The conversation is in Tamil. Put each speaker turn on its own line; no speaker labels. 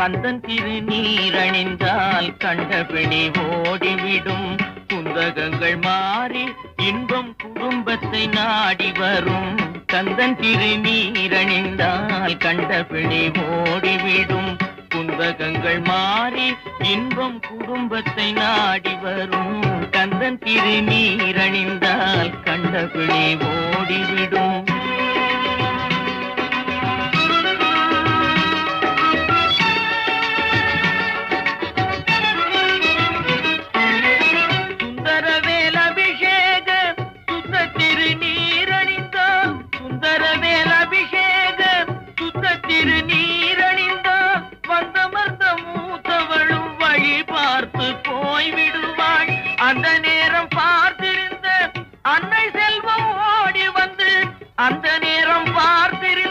கந்தன் திருநீரணிந்தால் கண்டபிணி ஓடிவிடும். குந்தகங்கள் மாறி இன்பம் குடும்பத்தை நாடி வரும். கந்தன் திருநீரணிந்தால் கண்டபிணி ஓடிவிடும். குந்தகங்கள் மாறி இன்பம் குடும்பத்தை நாடி வரும். கந்தன் திருநீரணிந்தால் கண்டபிணி ஓடிவிடும். வேல் அபிஷேக சுத்த திரு நீரணிந்தான் வந்தமர்ந்த மூத்தவளும் வழி பார்த்து போய்விடுவாள். அந்த நேரம் பார்த்திருந்த அன்னை செல்வம் ஓடி வந்து அந்த நேரம் பார்த்திருந்த